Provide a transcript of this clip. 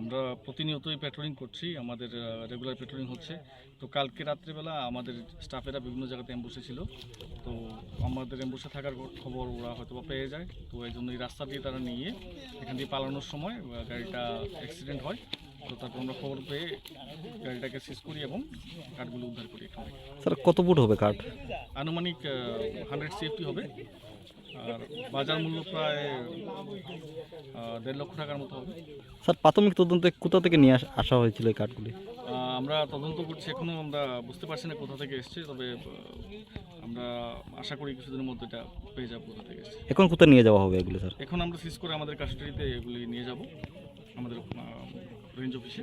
আমরা প্রতিনিয়তই পেট্রোলিং করছি আমাদের রেগুলার পেট্রোলিং হচ্ছে। তো কালকে রাত্রিবেলা আমাদের স্টাফেরা বিভিন্ন জায়গাতে অ্যাম্বুসে ছিল। তো আমাদের অ্যাম্বুসে থাকার খবর ওরা হয়তো বা পেয়ে যায়। তো এই জন্য এই রাস্তা দিয়ে তারা নিয়ে এখান দিয়ে পালানোর সময় গাড়িটা অ্যাক্সিডেন্ট হয়। তো তারপর আমরা খবর পেয়ে গাড়িটাকে সিজ করি এবং কাঠগুলো উদ্ধার করি এখান থেকে। স্যার কত ফুট হবে কাঠ? আনুমানিক হান্ড্রেড সিএফটি হবে। আর বাজার মূল্য প্রায় দেড় লক্ষ টাকার মতো হবে। স্যার প্রাথমিক তদন্তে কোথা থেকে নিয়ে আস- হয়েছিল এই কাঠগুলি? আমরা তদন্ত করছি এখনও আমরা বুঝতে পারছি না কোথা থেকে এসছে তবে আমরা আশা করি কিছুদিনের মধ্যে এটা পেয়ে যাব কোথা থেকে এসছে। এখন কোথায় নিয়ে যাওয়া হবে এগুলো স্যার? এখন আমরা সিজ করে আমাদের কাস্টডিতে এগুলি নিয়ে যাব আমাদের রেঞ্জ অফিসে